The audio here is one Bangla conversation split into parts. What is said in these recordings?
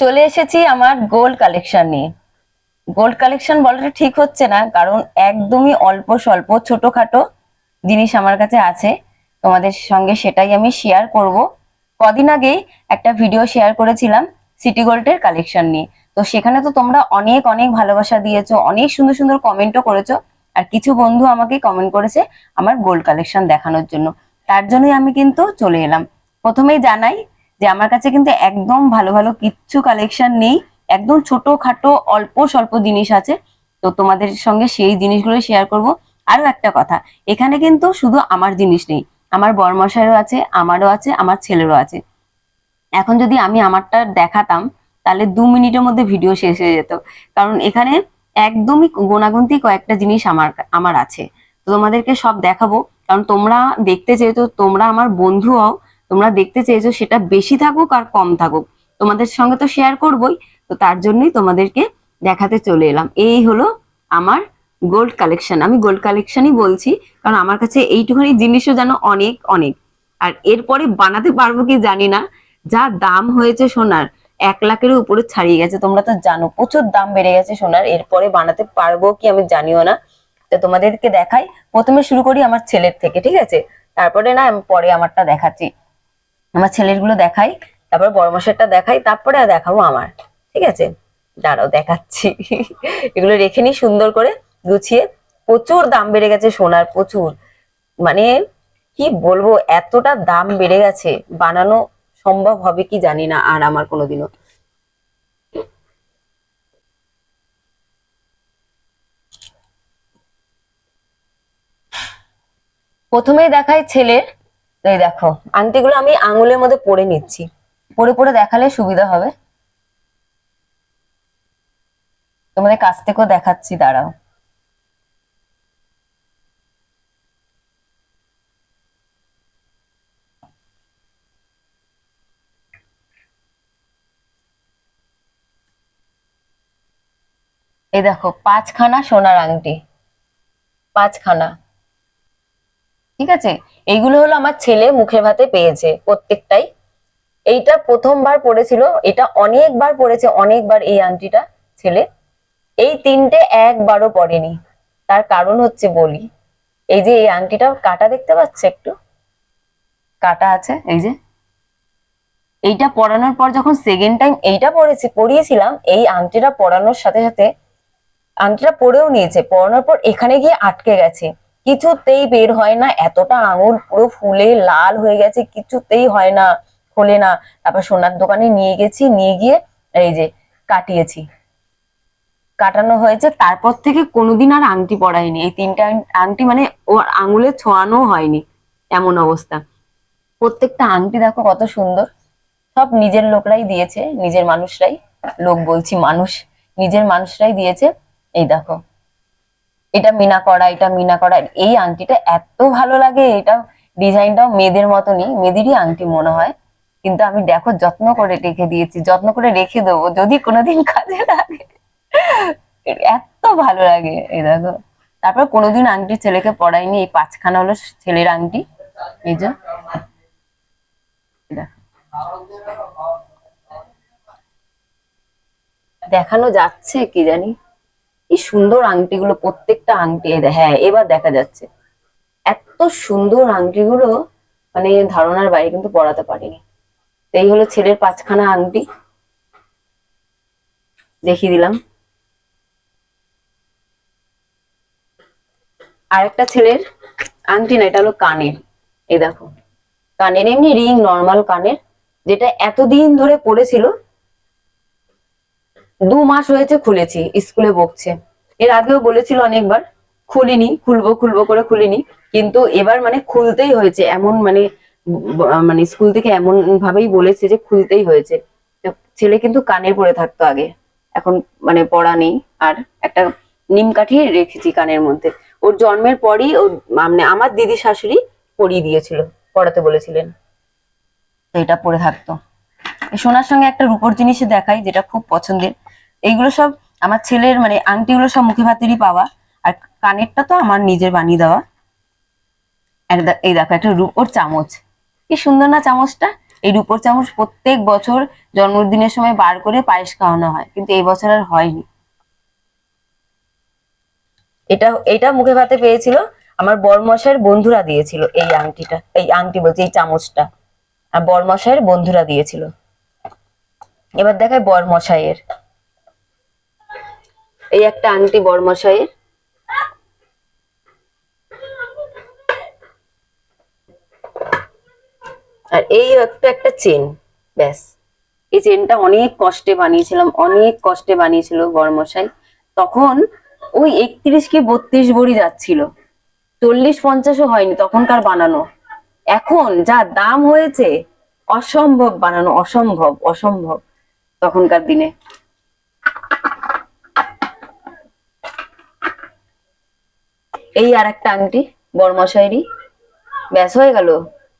চলে এসেছি আমার গোল্ড কালেকশন নিয়ে। গোল্ড কালেকশন বলাটা ঠিক হচ্ছে না, কারণ একদমই অল্প স্বল্প, ছোটখাটো জিনিস আমার কাছে আছে। তোমাদের সঙ্গে সেটাই আমি শেয়ার করব। কদিন আগেই একটা ভিডিও শেয়ার করেছিলাম সিটি গোল্ডের কালেকশন নিয়ে। তো সেখানে তো তোমরা অনেক অনেক ভালোবাসা দিয়েছ, অনেক সুন্দর সুন্দর কমেন্টও করেছ, আর কিছু বন্ধু আমাকে কমেন্ট করেছে আমার গোল্ড কালেকশন দেখানোর জন্য। তার জন্যই আমি কিন্তু চলে এলাম। প্রথমেই জানাই যে আমার কাছে কিন্তু একদম ভালো ভালো কিচ্ছু কালেকশন নেই। একদম ছোট খাটো অল্প স্বল্প জিনিস আছে। তো তোমাদের সঙ্গে সেই জিনিসগুলো শেয়ার করব। আরও একটা কথা, এখানে কিন্তু শুধু আমার জিনিস নেই, আমার বরমশাইরও আছে, আমারও আছে, আমার ছেলেরও আছে। এখন যদি আমি আমারটা দেখাতাম, তাহলে দু মিনিটের মধ্যে ভিডিও শেষ হয়ে যেত। কারণ এখানে একদমই গোনাগুনতি কয়েকটা জিনিস আমার আমার আছে। তো তোমাদেরকে সব দেখাবো, কারণ তোমরা দেখতে চেয়েছো তোমরা আমার বন্ধু হও তোমরা দেখতে চেয়েছো সেটা বেশি থাকুক আর কম থাকুক। তোমাদের সঙ্গে তো শেয়ার করবই, তো তার জন্যই তোমাদেরকে দেখাতে চলে এলাম। এই হলো আমার গোল্ড কালেকশন আমি গোল্ড কালেকশনই বলছি, কারণ আমার কাছে এইটুখানি জিনিসও যেন অনেক অনেক। আর এরপরে বানাতে পারব কি জানি না, যা দাম হয়েছে সোনার, এক লাখের উপরে ছাড়িয়ে গেছে। তোমরা তো জানো, প্রচুর দাম বেড়ে গেছে সোনার। এরপরে বানাতে পারব কি আমি জানিও না। তো তোমাদেরকে দেখাই। প্রথমে শুরু করি আমার ছেলের থেকে, ঠিক আছে? তারপরে না, আমি পরে আমারটা দেখাচ্ছি। আমার ছেলেরগুলো দেখাই, তারপর বড় মশাইটা দেখাই, তারপরে দেখাবো আমার, ঠিক আছে? দাঁড়াও, দেখাচ্ছি। এগুলো রেখে নি সুন্দর করে, গুছিয়ে। প্রচুর দাম বেড়ে গেছে সোনার, প্রচুর। মানে কি বলব, এতটা দাম বেড়ে গেছে, বানানো সম্ভব হবে কি জানি না আর আমার কোনোদিনও। প্রথমেই দেখাই ছেলের এই দেখো, আংটিগুলো আমি আঙুলের মধ্যে পরে নিচ্ছি। পরে পরে দেখালে সুবিধা হবে। তোমাদের কাছ থেকেও দেখাচ্ছি, দাঁড়াও। এই দেখো, পাঁচখানা সোনার আংটি। পাঁচখানা। ঠিক আছে? এইগুলো হলো আমার ছেলে মুখে ভাতে পেয়েছে প্রত্যেকটাই। এইটা প্রথমবার পড়েছিল, এটা অনেকবার পড়েছে, অনেকবার এই আংটিটা ছেলে। এই তিনটে একবারও পড়েনি। তার কারণ হচ্ছে বলি, এই যে এই আংটিটা কাটা দেখতে পাচ্ছে একটু? কাটা আছে, এই যে। এইটা পরানোর পর যখন সেকেন্ড টাইম এইটা পরেছি পড়িয়েছিলাম, এই আংটিটা পরানোর সাথে সাথে, আংটিটা পরেও নিয়েছে। পরানোর পর এখানে গিয়ে আটকে গেছে। কিছুতেই বের হয় না। এতটা আঙুল পুরো ফুলে লাল হয়ে গেছে, কিছুতেই হয় না, খোলে না। তারপর সোনার দোকানে নিয়ে গেছি, নিয়ে গিয়ে এই যে কাটিয়েছি। কাটানো হয়েছে, তারপর থেকে কোনোদিন আর আংটি পরাইনি। এই তিনটা আংটি মানে ওর আঙুলে ছোঁয়ানো হয়নি, এমন অবস্থা। প্রত্যেকটা আংটি দেখো কত সুন্দর। সব নিজের লোকরাই দিয়েছে, নিজের মানুষরাই। লোক বলছি মানুষ, নিজের মানুষরাই দিয়েছে। এই দেখো। এটা মিনা করা, এটা মিনা করা। এই আংটিটা এত ভালো লাগে, এটা ডিজাইনটাও মেয়েদের মতনই, মেয়েদেরই আংটি মনে হয়। কিন্তু আমি দেখো যত্ন করে রেখে দিয়েছি, যত্ন করে রেখে দেবো, যদি কোনোদিন কাজে লাগে। এত ভালো লাগে, এই দেখো। তারপর কোনোদিন আংটি ছেলেকে পড়াইনি এই পাঁচখানা হলো ছেলের আংটি, এই যে। দেখানো যাচ্ছে কি জানি? কি সুন্দর আংটিগুলো, প্রত্যেকটা আংটি হ্যাঁ এবার দেখা যাচ্ছে। এত সুন্দর আংটিগুলো মানে ধারণার বাইরে কিন্তু পড়াতে পারিনি। এই হলো ছেলের পাঁচখানা আংটি। দেখিয়ে দিলাম। আর একটা ছেলের আংটি না, এটা হলো কানের। এই দেখো। কানের এমনি রিং, নর্মাল কানের, যেটা এতদিন ধরে পড়েছিল দু মাস হয়েছে খুলেছি, স্কুলে বকছে। এর আগেও বলেছিল অনেকবার, খুলিনি, খুলবো খুলবো করে খুলিনি, কিন্তু এবার মানে খুলতেই হয়েছে, এমন মানে মানে স্কুল থেকে এমন ভাবেই বলেছে যে খুলতেই হয়েছে। ছেলে কিন্তু কানের পরে থাকতো আগে, এখন মানে পড়া নেই, আর একটা নিম কাঠি রেখেছি কানের মধ্যে। ওর জন্মের পরই ও মানে আমার দিদি শাশুড়ি পরিয়ে দিয়েছিল, পড়াতে বলেছিলেন। তো এটা পড়ে থাকতো। সোনার সঙ্গে একটা রূপোর জিনিস দেখাই, যেটা খুব পছন্দের। এইগুলো সব আমার ছেলের মানে আংটিগুলো সব মুখে ভাতেরই পাওয়া। আর কানেরটা তো আমার নিজের বানিয়ে দেওয়া। এই দেখো, একটা রূপোর চামচ। কি সুন্দর না চামচটা? এই রূপোর চামচ প্রত্যেক বছর জন্মদিনের সময় বার করে পায়েস খাওয়ানো হয়, কিন্তু এই বছর আর হয়নি। এটা এটা মুখে ভাতে পেয়েছিল আমার বরমশাইয়ের বন্ধুরা দিয়েছিল এই আংটিটা, এই আংটি বলছি, এই চামচটা। আর বরমশাইয়ের বন্ধুরা দিয়েছিল। এবার দেখায় বরমশাইয়ের। এই একটা আংটি বরমশাইয়ের। আর এই একটা একটা চেন, ব্যাস। এই চেনটা অনেক কষ্টে বানিয়েছিলাম, অনেক কষ্টে বানিয়েছিল বরমশাই। তখন ওই একত্রিশ কি বত্রিশ বড়ি যাচ্ছিল। চল্লিশ পঞ্চাশও হয়নি তখনকার বানানো। এখন যা দাম হয়েছে, অসম্ভব বানানো, অসম্ভব অসম্ভব তখনকার দিনে। এই আর একটা আংটি, বরমশাইরই। ব্যাস, হয়ে গেল।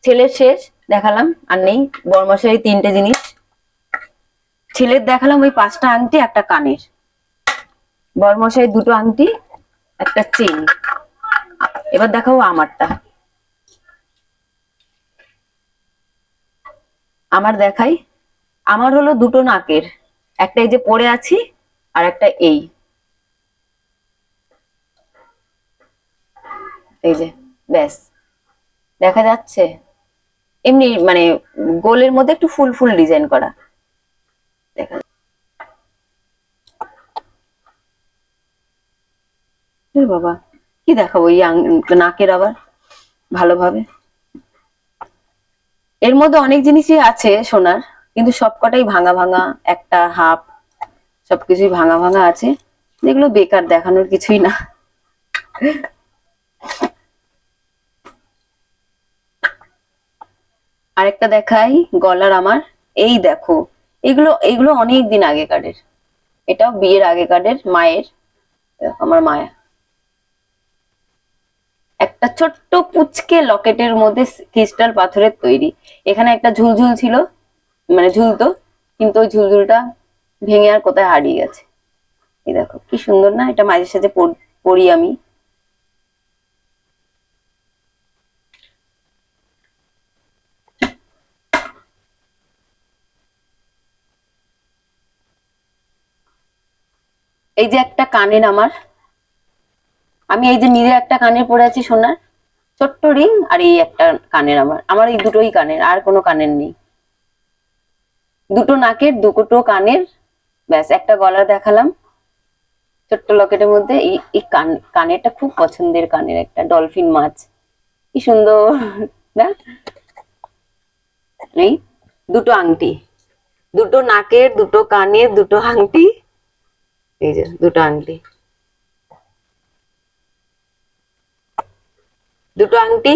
ছেলের শেষ, দেখালাম, আর নেই। বরমশাই তিনটে জিনিস। ছেলের দেখালাম ওই পাঁচটা আংটি, একটা কানের। বরমশাই দুটো আংটি, একটা চেন এবার দেখাবো আমারটা। আমার দেখাই। আমার হলো দুটো নাকের। একটা এই যে পরে আছি, আর একটা এই। এই যে, ব্যাস। দেখা যাচ্ছে। এমনি মানে গোলের মধ্যে একটু ফুল ফুল ডিজাইন করা। দেখা বাবা, কি দেখাবো এই নাকের আবার ভালোভাবে? এর মধ্যে অনেক জিনিসই আছে সোনার, কিন্তু সবকটাই ভাঙা ভাঙা, একটা হাফ, সবকিছুই ভাঙা ভাঙা আছে। যেগুলো বেকার দেখানোর কিছুই না। আরেকটা দেখাই, গলার আমার। এই দেখো, এগুলো এগুলো অনেক দিন আগেকারের। এটাও বিয়ের আগেকারের, মায়ের। আমার মায়া। একটা ছোট্ট পুচকে লকেটের মধ্যে ক্রিস্টাল পাথরের তৈরি। এখানে একটা ঝুলঝুল ছিল মানে ঝুলতো, কিন্তু ওই ঝুলঝুলটা ভেঙে আর কোথায় হারিয়ে গেছে। এই দেখো, কি সুন্দর না? এটা মাঝে পর- পরি আমি। এই যে একটা কানের আমার, আমি এই যে নিজে একটা কানের পরে আছি সোনার, ছোট্ট রিং আর এই একটা কানের আমার আমার এই দুটোই কানের, আর কোনো কানের নেই। দুটো নাকের, দুটো কানের, ব্যাস, একটা গলা দেখালাম। ছোট্ট লকেটের মধ্যে এই এই কান, কানেরটা খুব পছন্দের কানের একটা, ডলফিন মাছ। কি সুন্দর, না? এই দুটো আংটি, দুটো নাকের, দুটো কানের, দুটো আংটি। এই যে দুটো আংটি। দুটো আংটি,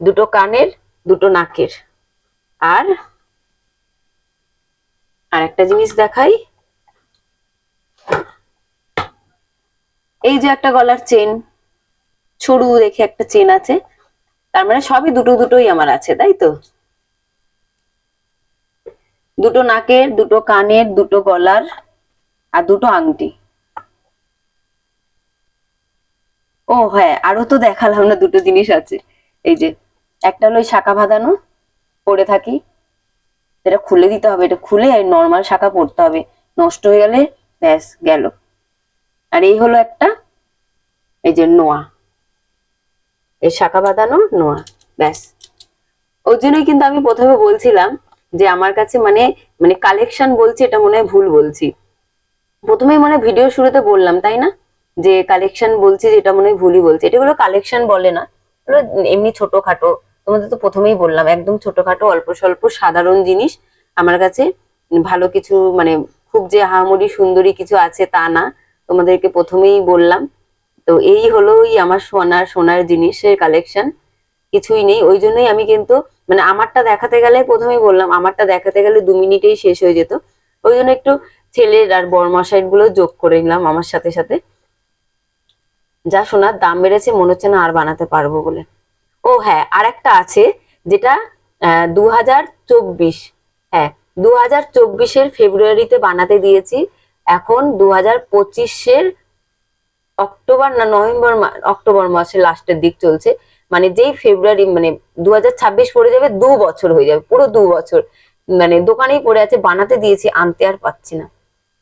দুটো কানের, দুটো নাকের। আর আর একটা জিনিস দেখাই। এই যে একটা গলার চেন সরু দেখে একটা চেন আছে। তার মানে সবই দুটো দুটোই আমার আছে, তাই তো? দুটো নাকের, দুটো কানের, দুটো গলার, আর দুটো আংটি। ও হ্যাঁ আরও তো দেখালাম না, দুটো জিনিস আছে। এই যে, একটা হলো শাখা বাঁধানো পরে থাকি। এটা খুলে দিতে হবে, এটা খুলে আর নর্মাল শাখা পড়তে হবে। নষ্ট হয়ে গেলে ব্যাস, গেল। আর এই হলো একটা, এই যে নোয়া। এই শাখা বাঁধানো নোয়া, ব্যাস। ওই জন্যই কিন্তু আমি প্রথমে বলছিলাম যে আমার কাছে মানে মানে কালেকশন বলছি, এটা মনে হয় ভুল বলছি। প্রথমেই মনে ভিডিও শুরুতে বললাম, তাই না? যে কালেকশন বলছি, যেটা মনে হয় ভুলই বলছি এটা কালেকশন বলে না। এমনি ছোটখাটো, তোমাদের তো প্রথমেই বললাম, একদম ছোটখাটো, অল্প স্বল্প, সাধারণ জিনিস। আমার কাছে ভালো কিছু মানে খুব যে আহামরি সুন্দরী কিছু আছে তা না, তোমাদেরকে প্রথমেই বললাম। তো এই হলো ওই আমার সোনার সোনার জিনিসের কালেকশন কিছুই নেই, ওই জন্যই আমি কিন্তু মানে আমারটা দেখাতে গেলে প্রথমেই বললাম, আমারটা দেখাতে গেলে দু মিনিটেই শেষ হয়ে যেত। ওই জন্য একটু ছেলের আর বরমাসাইডগুলো যোগ করে নিলাম আমার সাথে সাথে। যা সোনার দাম বেড়েছে, মনে হচ্ছে না আর বানাতে পারব বলে। ও হ্যাঁ আর একটা আছে যেটা দু হাজার চব্বিশ। হ্যাঁ দু হাজার চব্বিশের ফেব্রুয়ারিতে বানাতে দিয়েছি। এখন দু হাজার পঁচিশের অক্টোবর না নভেম্বর অক্টোবর মাসের লাস্টের দিক চলছে। মানে যেই ফেব্রুয়ারি মানে দু হাজার ছাব্বিশ পড়ে যাবে, দু বছর হয়ে যাবে, পুরো দু বছর। মানে দোকানেই পড়ে আছে, বানাতে দিয়েছি, আনতে আর পাচ্ছি না।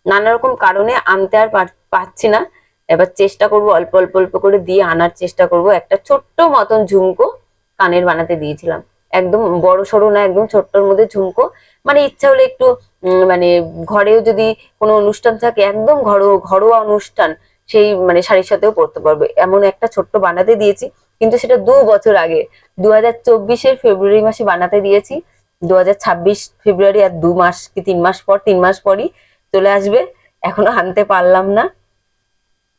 নানা রকম কারণে আনতে আর পাচ্ছি না। এবার চেষ্টা করব অল্প অল্প অল্প করে দিয়ে আনার চেষ্টা করব। একটা ছোট্ট মতন ঝুমকো কানের বানাতে দিয়েছিলাম। একদম বড় সড়ো না, একদম ছোট্টর মধ্যে ঝুমকো। মানে ইচ্ছা হলে একটু মানে ঘরেও যদি কোনো অনুষ্ঠান থাকে, একদম ঘরো- ঘরোয়া অনুষ্ঠান, সেই মানে শাড়ির সাথেও পরতে পারবে। এমন একটা ছোট্ট বানাতে দিয়েছি, কিন্তু সেটা দু বছর আগে। দু হাজার চব্বিশের ফেব্রুয়ারি মাসে বানাতে দিয়েছি। দু হাজার ছাব্বিশ ফেব্রুয়ারি আর দু মাস কি তিন মাস পর, তিন মাস পরই চলে আসবে। এখনও আনতে পারলাম না।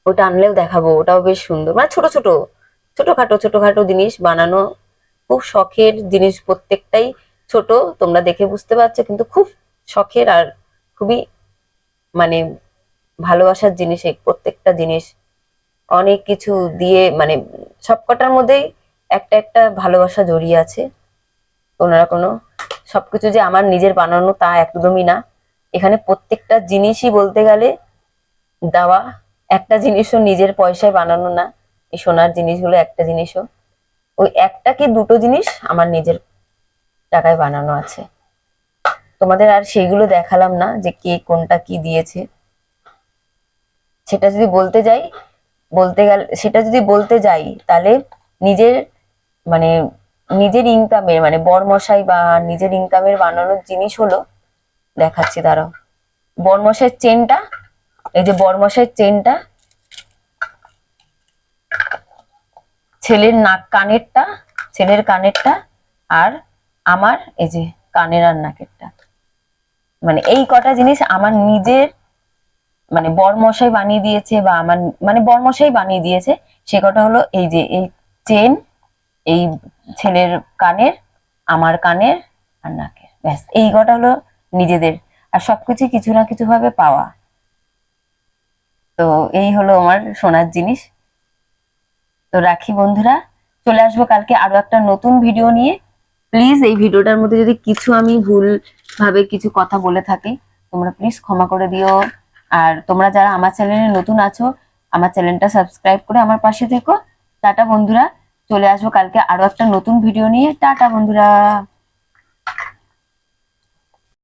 ওটা আনলেও দেখাবো, ওটাও বেশ সুন্দর। মানে ছোট ছোট, ছোটখাটো ছোটখাটো জিনিস বানানো খুব শখের জিনিস প্রত্যেকটাই ছোট, তোমরা দেখে বুঝতে পারছ, কিন্তু খুব শখের আর খুবই মানে ভালোবাসার জিনিস এই প্রত্যেকটা জিনিস। অনেক কিছু দিয়ে মানে সবকটার মধ্যেই একটা একটা ভালোবাসা জড়িয়ে আছে। কোনো না কোনো সবকিছু যে আমার নিজের বানানো তা একদমই না। এখানে প্রত্যেকটা জিনিসই বলতে গেলে দেওয়া একটা জিনিসও নিজের পয়সায় বানানো না, এই সোনার জিনিসগুলো একটা জিনিসও। ওই একটা কি দুটো জিনিস আমার নিজের টাকায় বানানো আছে। তোমাদের আর সেইগুলো দেখালাম না যে কে কোনটা কি দিয়েছে। সেটা যদি বলতে যাই, বলতে গেলে, সেটা যদি বলতে যাই, তাহলে নিজের মানে নিজের ইনকামের মানে বরমশাই বা নিজের ইনকামের বানানোর জিনিস হলো, দেখাচ্ছি দাঁড়াও। বরমশাইয়ের চেনটা এই যে বরমশাইয়ের চেনটা, ছেলের নাক কানেরটা, ছেলের কানেরটা আর আমার এই যে কানের আর নাকেরটা। মানে এই কটা জিনিস আমার নিজের মানে বরমশাই বানিয়ে দিয়েছে বা আমার মানে বরমশাই বানিয়ে দিয়েছে, সে কটা হলো এই যে এই চেন, এই ছেলের কানের, আমার কানের আর নাকের। ব্যাস, এই কটা হলো নিজেদের। আর সবকিছু কিছু না কিছু ভাবে পাওয়া। তো এই হলো আমার সোনার জিনিস। তো রাখি বন্ধুরা, চলে আসব কালকে আরও একটা নতুন ভিডিও নিয়ে। প্লিজ এই ভিডিওটার মধ্যে যদি কিছু আমি ভুল ভাবে কিছু কথা বলে থাকি, তোমরা প্লিজ ক্ষমা করে দিও। আর তোমরা যারা আমার চ্যানেলে নতুন আছো, আমার চ্যানেলটা সাবস্ক্রাইব করে আমার পাশে থেকো। টাটা বন্ধুরা, চলে আসব কালকে আরও একটা নতুন ভিডিও নিয়ে। টাটা বন্ধুরা।